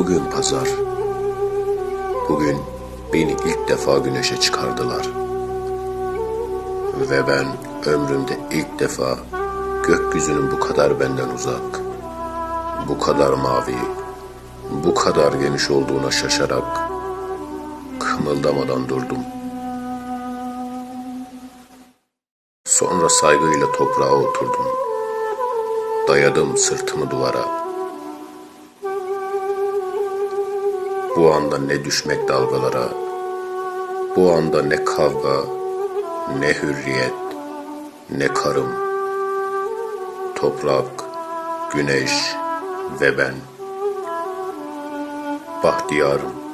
Bugün pazar. Bugün beni ilk defa güneşe çıkardılar. Ve ben ömrümde ilk defa gökyüzünün bu kadar benden uzak, bu kadar mavi, bu kadar geniş olduğuna şaşarak kımıldamadan durdum. Sonra saygıyla toprağa oturdum. Dayadım sırtımı duvara. Bu anda ne düşmek dalgalara, bu anda ne kavga, ne hürriyet, ne karım. Toprak, güneş ve ben. Bahtiyarım.